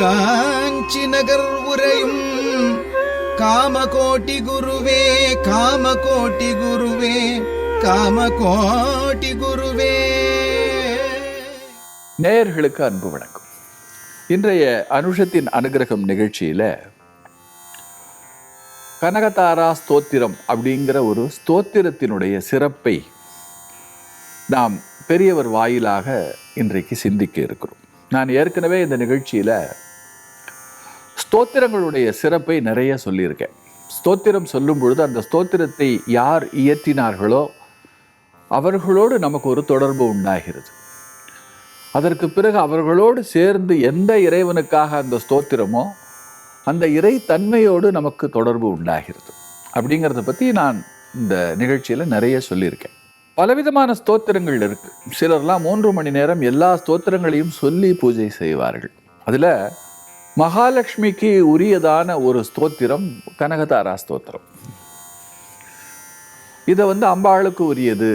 காஞ்சி நகர் உரையும் காமகோட்டி குருவே காமகோட்டி குருவே காமகோட்டி குருவே. நேயர்களுக்கு அன்பு வணக்கம். இன்றைய அனுஷத்தின் அனுகிரகம் நிகழ்ச்சியில கனகதாரா ஸ்தோத்திரம் அப்படிங்கிற ஒரு ஸ்தோத்திரத்தினுடைய சிறப்பை நாம் பெரியவர் வாயிலாக இன்றைக்கு சிந்திக்க இருக்கிறோம். நான் ஏற்கனவே இந்த நிகழ்ச்சியில் ஸ்தோத்திரங்களுடைய சிறப்பை நிறைய சொல்லியிருக்கேன். ஸ்தோத்திரம் சொல்லும் பொழுது அந்த ஸ்தோத்திரத்தை யார் இயற்றினார்களோ அவர்களோடு நமக்கு ஒரு தொடர்பு உண்டாகிறது. அதற்கு பிறகு அவர்களோடு சேர்ந்து எந்த இறைவனுக்காக அந்த ஸ்தோத்திரமோ அந்த இறை தன்மையோடு நமக்கு தொடர்பு உண்டாகிறது. அப்படிங்கிறத பற்றி நான் இந்த நிகழ்ச்சியில் நிறைய சொல்லியிருக்கேன். பலவிதமான ஸ்தோத்திரங்கள் இருக்குது சிலர்லாம் மூன்று மணி நேரம் எல்லா ஸ்தோத்திரங்களையும் சொல்லி பூஜை செய்வார்கள். அதில் மகாலட்சுமிக்கு உரியதான ஒரு ஸ்தோத்திரம் கனகதாரா ஸ்தோத்திரம். இதை வந்து அம்பாளுக்கு உரியது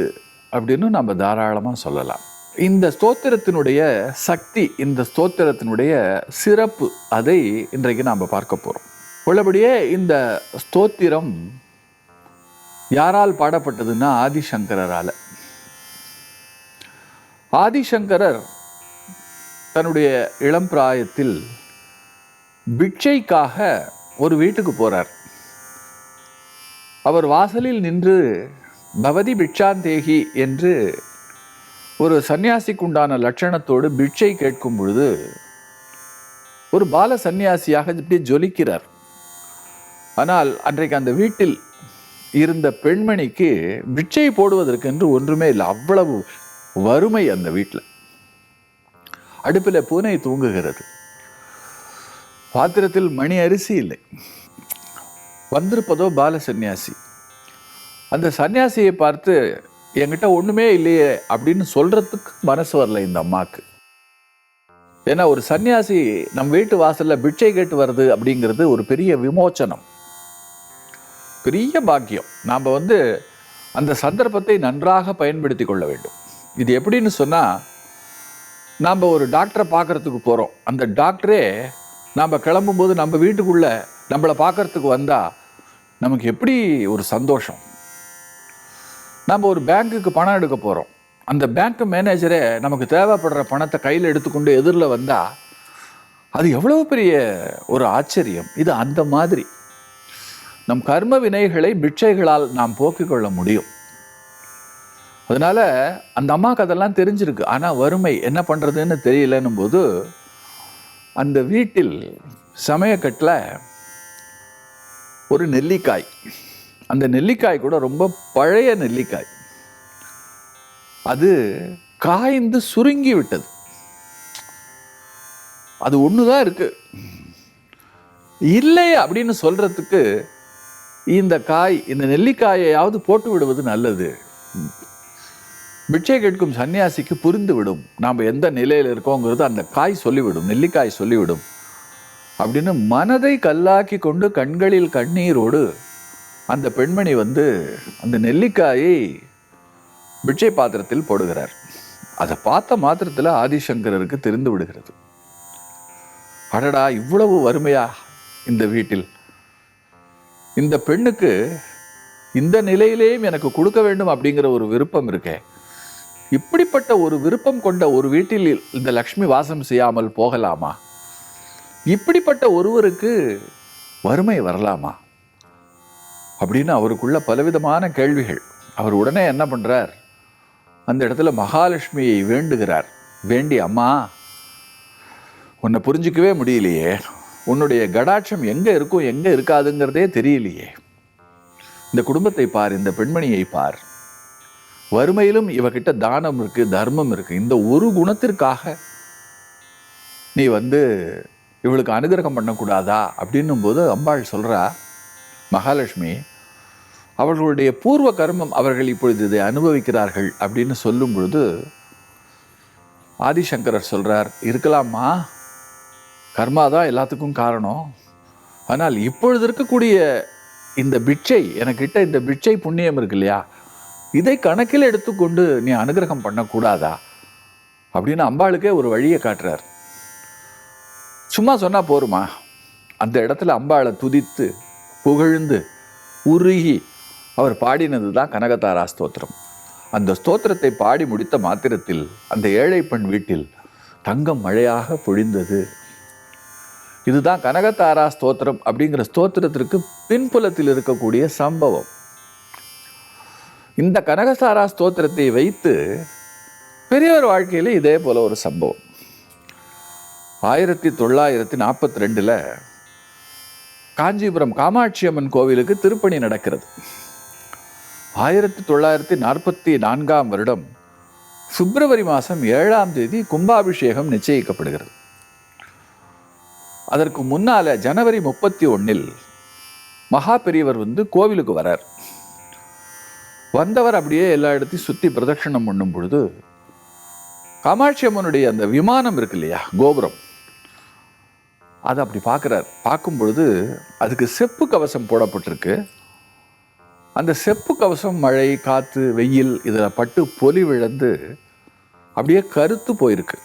அப்படின்னு நம்ம தாராளமாக சொல்லலாம். இந்த ஸ்தோத்திரத்தினுடைய சக்தி இந்த ஸ்தோத்திரத்தினுடைய சிறப்பு அதை இன்றைக்கு நாம் பார்க்க போகிறோம் உள்ளபடியே இந்த ஸ்தோத்திரம் யாரால் பாடப்பட்டதுன்னா ஆதிசங்கரால் ஆதிசங்கரர் தன்னுடைய இளம் பிராயத்தில் பிட்சைக்காக ஒரு வீட்டுக்கு போறார். அவர் வாசலில் நின்று பவதி பிட்சாந்தேகி என்று ஒரு சன்னியாசிக்குண்டான லட்சணத்தோடு பிட்சை கேட்கும் பொழுது ஒரு பால சந்நியாசியாக இப்படி ஜொலிக்கிறார். ஆனால் அன்றைக்கு அந்த வீட்டில் இருந்த பெண்மணிக்கு பிட்சை போடுவதற்கென்று ஒன்றுமே இல்லை. அவ்வளவு வறுமை அந்த வீட்டில். அடுப்பில் பூனை தூங்குகிறது. பாத்திரத்தில் மணி அரிசி இல்லை. வந்திருப்பதோ பால சந்நியாசி. அந்த சன்னியாசியை பார்த்து என்கிட்ட ஒன்றுமே இல்லையே அப்படின்னு சொல்கிறதுக்கு மனசு வரல இந்த அம்மாவுக்கு. ஏன்னா ஒரு சன்னியாசி நம் வீட்டு வாசலில் பிட்சை கேட்டு வருது அப்படிங்கிறது ஒரு பெரிய விமோச்சனம். பெரிய பாக்கியம். நாம் வந்து அந்த சந்தர்ப்பத்தை நன்றாக பயன்படுத்தி கொள்ள வேண்டும். இது எப்படின்னு சொன்னால் நாம் ஒரு டாக்டரை பார்க்கறதுக்கு போகிறோம் அந்த டாக்டரே நாம் கிளம்பும்போது நம்ம வீட்டுக்குள்ளே நம்மளை பார்க்கறதுக்கு வந்தால் நமக்கு எப்படி ஒரு சந்தோஷம்? நம்ம ஒரு பேங்க்குக்கு பணம் எடுக்க போகிறோம் அந்த பேங்க் மேனேஜரே நமக்கு தேவைப்படுற பணத்தை கையில் எடுத்துக்கொண்டு எதிரில் வந்தால் அது எவ்வளவு பெரிய ஒரு ஆச்சரியம். இது அந்த மாதிரி. நம் கர்ம வினைகளை பிட்சைகளால் நாம் போக்கிக் கொள்ள முடியும். அதனால அந்த அம்மாவுக்கு அதெல்லாம் தெரிஞ்சிருக்கு. ஆனால் வறுமை என்ன பண்ணுறதுன்னு தெரியலன்னும் போது அந்த வீட்டில் சமயக்கட்டில் ஒரு நெல்லிக்காய். அந்த நெல்லிக்காய் கூட ரொம்ப பழைய நெல்லிக்காய். அது காய்ந்து சுருங்கி விட்டது. அது ஒன்று தான் இருக்கு. இல்லை அப்படின்னு சொல்றதுக்கு இந்த காய் இந்த நெல்லிக்காயையாவது போட்டு விடுவது நல்லது. பிட்சை கேட்கும் சன்னியாசிக்கு புரிந்து விடும். நாம் எந்த நிலையில் இருக்கோங்கிறது அந்த காய் சொல்லிவிடும் நெல்லிக்காய் சொல்லிவிடும். அப்படின்னு மனதை கல்லாக்கி கொண்டு கண்களில் கண்ணீரோடு அந்த பெண்மணி வந்து அந்த நெல்லிக்காயை பிட்சை பாத்திரத்தில் போடுகிறார். அதை பார்த்த மாத்திரத்தில் ஆதிசங்கரருக்கு தெரிந்து விடுகிறது. அடடா இவ்வளவு வறுமையா இந்த வீட்டில். இந்த பெண்ணுக்கு இந்த நிலையிலேயும் எனக்கு கொடுக்க வேண்டும் அப்படிங்கிற ஒரு விருப்பம் இருக்கே. இப்படிப்பட்ட ஒரு விருப்பம் கொண்ட ஒரு வீட்டில் இந்த லக்ஷ்மி வாசம் செய்யாமல் போகலாமா? இப்படிப்பட்ட ஒருவருக்கு வறுமை வரலாமா? அப்படின்னு அவருக்குள்ள பலவிதமான கேள்விகள். அவர் உடனே என்ன பண்றார்? அந்த இடத்துல மகாலட்சுமியை வேண்டுகிறார். வேண்டி அம்மா உன்னை புரிஞ்சிக்கவே முடியலையே. உன்னுடைய கடாட்சம் எங்க இருக்கும் எங்க இருக்காதுங்கிறதே தெரியலையே. இந்த குடும்பத்தை பார் இந்த பெண்மணியை பார். வறுமையிலும் இவகிட்ட தானம் இருக்கு தர்மம் இருக்கு. இந்த ஒரு குணத்திற்காக நீ வந்து இவளுக்கு அனுகிரகம் பண்ணக்கூடாதா? அப்படின்னும் போது அம்பாள் சொல்றா மகாலட்சுமி அவர்களுடைய பூர்வ கர்மம் அவர்கள் இப்பொழுது இதை அனுபவிக்கிறார்கள். அப்படின்னு சொல்லும் பொழுது ஆதிசங்கரர் சொல்றார் இருக்கலாமா கர்மா தான் எல்லாத்துக்கும் காரணம். ஆனால் இப்பொழுது இருக்கக்கூடிய இந்த பிட்சை எனக்கிட்ட இந்த பிட்சை புண்ணியம் இருக்கு இல்லையா? இதை கணக்கில் எடுத்துக்கொண்டு நீ அனுகிரகம் பண்ணக்கூடாதா? அப்படின்னு அம்பாளுக்கே ஒரு வழியை காட்டுறார். சும்மா சொன்னால் போருமா? அந்த இடத்துல அம்பாளை துதித்து புகழ்ந்து உருகி அவர் பாடினது தான் கனகதாரா ஸ்தோத்திரம். அந்த ஸ்தோத்திரத்தை பாடி முடித்த மாத்திரத்தில் அந்த ஏழை பெண் வீட்டில் தங்கம் மழையாக பொழிந்தது. இதுதான் கனகதாரா ஸ்தோத்திரம் அப்படிங்கிற ஸ்தோத்திரத்திற்கு பின்புலத்தில் இருக்கக்கூடிய சம்பவம். இந்த கனகசாரா ஸ்தோத்திரத்தை வைத்து பெரியவர் வாழ்க்கையில் இதே போல ஒரு சம்பவம். ஆயிரத்தி தொள்ளாயிரத்தி நாற்பத்தி ரெண்டில் காஞ்சிபுரம் காமாட்சி அம்மன் கோவிலுக்கு திருப்பணி நடக்கிறது. ஆயிரத்தி தொள்ளாயிரத்தி நாற்பத்தி நான்காம் வருடம் பிப்ரவரி மாதம் ஏழாம் தேதி கும்பாபிஷேகம் நிச்சயிக்கப்படுகிறது. அதற்கு முன்னால ஜனவரி முப்பத்தி ஒன்றில் மகா பெரியவர் வந்து கோவிலுக்கு வரார். வந்தவர் அப்படியே எல்லா இடத்தையும் சுற்றி பிரதட்சணம் பண்ணும் பொழுது காமாட்சி அம்மனுடைய அந்த விமானம் இருக்கு இல்லையா கோபுரம். அதை அப்படி பார்க்குறார். பார்க்கும் பொழுது அதுக்கு செப்பு கவசம் போடப்பட்டிருக்கு. அந்த செப்பு கவசம் மழை காற்று வெயில் இதில் பட்டு பொலி விழுந்து அப்படியே கருத்து போயிருக்கு.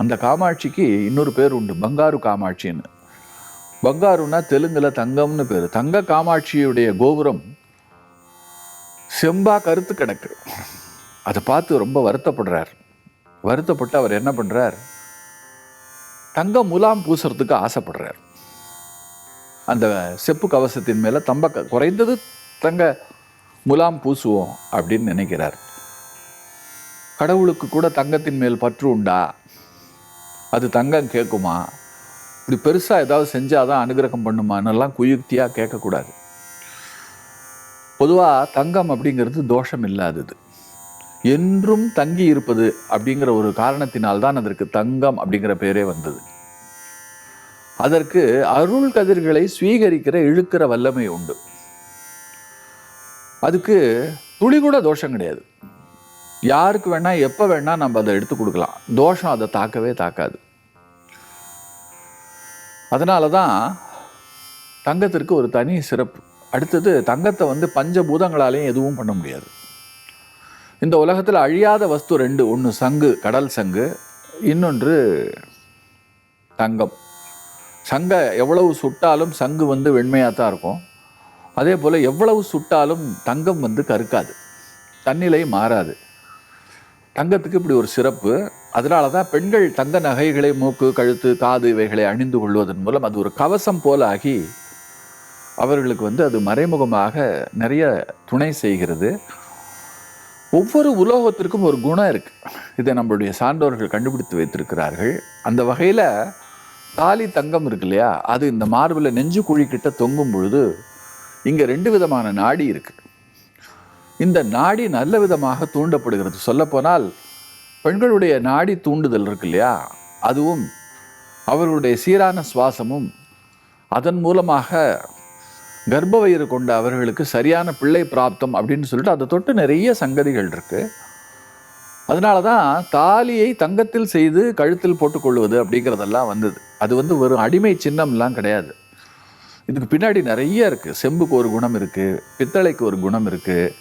அந்த காமாட்சிக்கு இன்னொரு பேர் உண்டு பங்காரு காமாட்சின்னு. பங்காருன்னா தெலுங்கில் தங்கம்னு பேர். தங்க காமாட்சியுடைய கோபுரம் செம்பா கருத்து கிடக்கு அதை பார்த்து ரொம்ப வருத்தப்படுறார். வருத்தப்பட்டு அவர் என்ன பண்ணுறார் தங்க முலாம் பூசுறதுக்கு ஆசைப்படுறார். அந்த செப்பு கவசத்தின் மேலே தம்ப க- குறைந்தது தங்க முலாம் பூசுவோம் அப்படின்னு நினைக்கிறார். கடவுளுக்கு கூட தங்கத்தின் மேல் பற்று உண்டா? அது தங்கம் கேட்குமா? இப்படி பெருசாக ஏதாவது செஞ்சாதான் அனுகிரகம் பண்ணுமான்னெல்லாம் குயுக்தியாக கேட்கக்கூடாது. பொதுவாக தங்கம் அப்படிங்கிறது தோஷம் இல்லாதது என்றும் தங்கி இருப்பது அப்படிங்கிற ஒரு காரணத்தினால்தான் அதற்கு தங்கம் அப்படிங்கிற பேரே வந்தது. அதற்கு அருள் கதிர்களை சுவீகரிக்கிற இழுக்கிற வல்லமை உண்டு. அதுக்கு துளி கூட தோஷம் கிடையாது. யாருக்கு வேணா எப்போ வேணா நம்ம அதை எடுத்து கொடுக்கலாம். தோஷம் அதை தாக்கவே தாக்காது. அதனால தான் தங்கத்திற்கு ஒரு தனி சிறப்பு. அடுத்தது தங்கத்தை வந்து பஞ்சபூதங்களாலேயும் எதுவும் பண்ண முடியாது. இந்த உலகத்தில் அழியாத வஸ்து ரெண்டு ஒன்று சங்கு கடல் சங்கு இன்னொன்று தங்கம். சங்கை எவ்வளவு சுட்டாலும் சங்கு வந்து வெண்மையாக தான் இருக்கும். அதே போல் எவ்வளவு சுட்டாலும் தங்கம் வந்து கருக்காது. தன்னிலை மாறாது. தங்கத்துக்கு இப்படி ஒரு சிறப்பு. அதனால தான் பெண்கள் தங்க நகைகளை மூக்கு கழுத்து காது இவைகளை அணிந்து கொள்வதன் மூலம் அது ஒரு கவசம் போல ஆகி அவர்களுக்கு வந்து அது மறைமுகமாக நிறைய துணை செய்கிறது. ஒவ்வொரு உலோகத்திற்கும் ஒரு குணம் இருக்குது இதை நம்மளுடைய சான்றோர்கள் கண்டுபிடித்து வைத்திருக்கிறார்கள். அந்த வகையில் தாலி தங்கம் இருக்கு இல்லையா? அது இந்த மார்பில் நெஞ்சு குழிக்கிட்ட தொங்கும் பொழுது இங்கே ரெண்டு விதமான நாடி இருக்குது இந்த நாடி நல்ல விதமாக தூண்டப்படுகிறது. சொல்லப்போனால் பெண்களுடைய நாடி தூண்டுதல் இருக்கு இல்லையா? அதுவும் அவர்களுடைய சீரான சுவாசமும் அதன் மூலமாக கர்ப்பவயிறு கொண்ட அவர்களுக்கு சரியான பிள்ளை பிராப்தம் அப்படின்னு சொல்லிட்டு அதை தொட்டு நிறைய சங்கதிகள் இருக்குது அதனால தான் தாலியை தங்கத்தில் செய்து கழுத்தில் போட்டுக்கொள்வது அப்படிங்கிறதெல்லாம் வந்தது. அது வந்து ஒரு அடிமை சின்னம்லாம் கிடையாது. இதுக்கு பின்னாடி நிறைய இருக்குது செம்புக்கு ஒரு குணம் இருக்குது பித்தளைக்கு ஒரு குணம் இருக்குது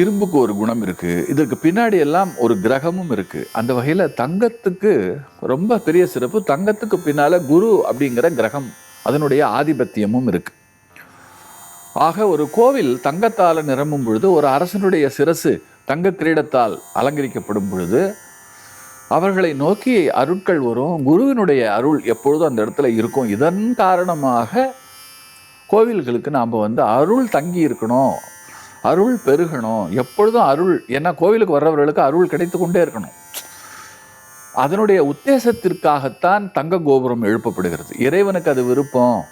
இரும்புக்கு ஒரு குணம் இருக்குது இதற்கு பின்னாடி எல்லாம் ஒரு கிரகமும் இருக்குது அந்த வகையில் தங்கத்துக்கு ரொம்ப பெரிய சிறப்பு. தங்கத்துக்கு பின்னால் குரு அப்படிங்கிற கிரகம் அதனுடைய ஆதிபத்தியமும் இருக்குது ஆக ஒரு கோவில் தங்கத்தால் நிரம்பும் பொழுது ஒரு அரசனுடைய சிரசு தங்க கிரீடத்தால் அலங்கரிக்கப்படும் பொழுது அவர்களை நோக்கி அருட்கள் வரும் குருவினுடைய அருள் எப்பொழுதும் அந்த இடத்துல இருக்கும். இதன் காரணமாக கோவில்களுக்கு நாம் வந்து அருள் தங்கி இருக்கணும் அருள் பெருகணும். எப்பொழுதும் அருள் ஏன்னா கோவிலுக்கு வர்றவர்களுக்கு அருள் கிடைத்து கொண்டே இருக்கணும். அதனுடைய உத்தேசத்திற்காகத்தான் தங்க கோபுரம் எழுப்பப்படுகிறது. இறைவனுக்கு அது விருப்பம்.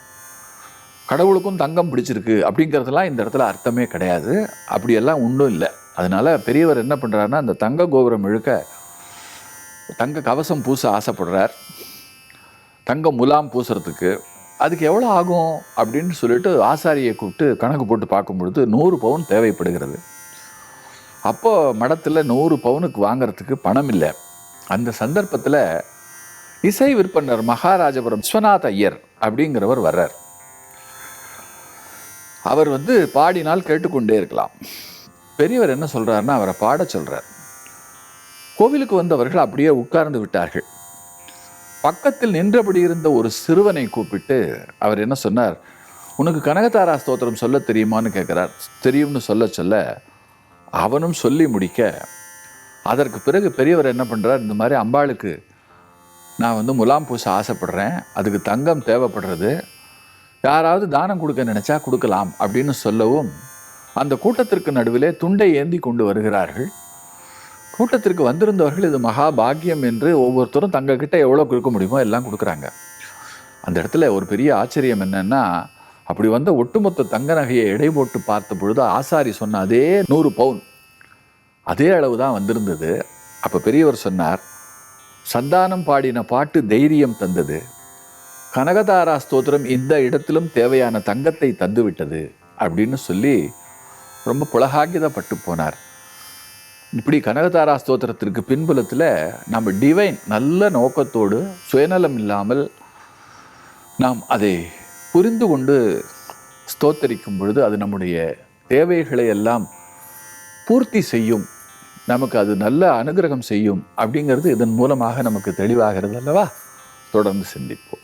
கடவுளுக்கும் தங்கம் பிடிச்சிருக்கு அப்படிங்கிறதுலாம் இந்த இடத்துல அர்த்தமே கிடையாது. அப்படியெல்லாம் ஒன்றும் இல்லை. அதனால் பெரியவர் என்ன பண்ணுறாருன்னா அந்த தங்க கோபுரம் இழுக்க தங்க கவசம் பூச ஆசைப்படுறார். தங்க முலாம் பூசுறதுக்கு அதுக்கு எவ்வளோ ஆகும் அப்படின்னு சொல்லிட்டு ஆசாரியை கூப்பிட்டு கணக்கு போட்டு பார்க்கும் பொழுது நூறு பவுன் தேவைப்படுகிறது. அப்போது மடத்தில் நூறு பவுனுக்கு வாங்கிறதுக்கு பணம் இல்லை. அந்த சந்தர்ப்பத்தில் இசை விற்பனர் மகாராஜபுரம் விஸ்வநாத் ஐயர் அப்படிங்கிறவர் வர்றார். அவர் வந்து பாடினால் கேட்டுக்கொண்டே இருக்கலாம். பெரியவர் என்ன சொல்கிறாருன்னா அவரை பாடச் சொல்கிறார் கோவிலுக்கு வந்தவர்கள் அப்படியே உட்கார்ந்து விட்டார்கள். பக்கத்தில் நின்றபடி இருந்த ஒரு சிறுவனை கூப்பிட்டு அவர் என்ன சொன்னார் உனக்கு கனகதாரா ஸ்தோத்திரம் சொல்ல தெரியுமான்னு கேட்குறார். தெரியும்னு சொல்ல சொல்ல அவனும் சொல்லி முடிக்க அதற்கு பிறகு பெரியவர் என்ன பண்ணுறார் இந்த மாதிரி அம்பாளுக்கு நான் வந்து முலாம் பூச ஆசைப்படுறேன் அதுக்கு தங்கம் தேவைப்படுறது யாராவது தானம் கொடுக்க நினைச்சா கொடுக்கலாம் அப்படின்னு சொல்லவும் அந்த கூட்டத்திற்கு நடுவிலே துண்டை ஏந்தி கொண்டு வருகிறார்கள். கூட்டத்திற்கு வந்திருந்தவர்கள் இது மகா பாக்கியம் என்று ஒவ்வொருத்தரும் தங்கக்கிட்ட எவ்வளோ கொடுக்க முடியுமோ எல்லாம் கொடுக்குறாங்க. அந்த இடத்துல ஒரு பெரிய ஆச்சரியம் என்னன்னா அப்படி வந்த ஒட்டுமொத்த தங்க நகையை எடை போட்டு பார்த்த பொழுது ஆசாரி சொன்ன அதே நூறு பவுன். அதே அளவு தான் வந்திருந்தது. அப்போ பெரியவர் சொன்னார் சந்தானம் பாடின பாட்டு தைரியம் தந்தது. கனகதாரா ஸ்தோத்திரம் இந்த இடத்திலும் தேவையான தங்கத்தை தந்துவிட்டது அப்படின்னு சொல்லி ரொம்ப புலகாகிதப்பட்டு போனார். இப்படி கனகதாரா ஸ்தோத்திரத்திற்கு பின்புலத்தில் நம்ம டிவைன் நல்ல நோக்கத்தோடு சுயநலம் இல்லாமல் நாம் அதை புரிந்து கொண்டு ஸ்தோத்தரிக்கும் பொழுது அது நம்முடைய தேவைகளை எல்லாம் பூர்த்தி செய்யும் நமக்கு அது நல்ல அனுகிரகம் செய்யும் அப்படிங்கிறது இதன் மூலமாக நமக்கு தெளிவாகிறது அல்லவா? தொடர்ந்து சிந்திப்போம்.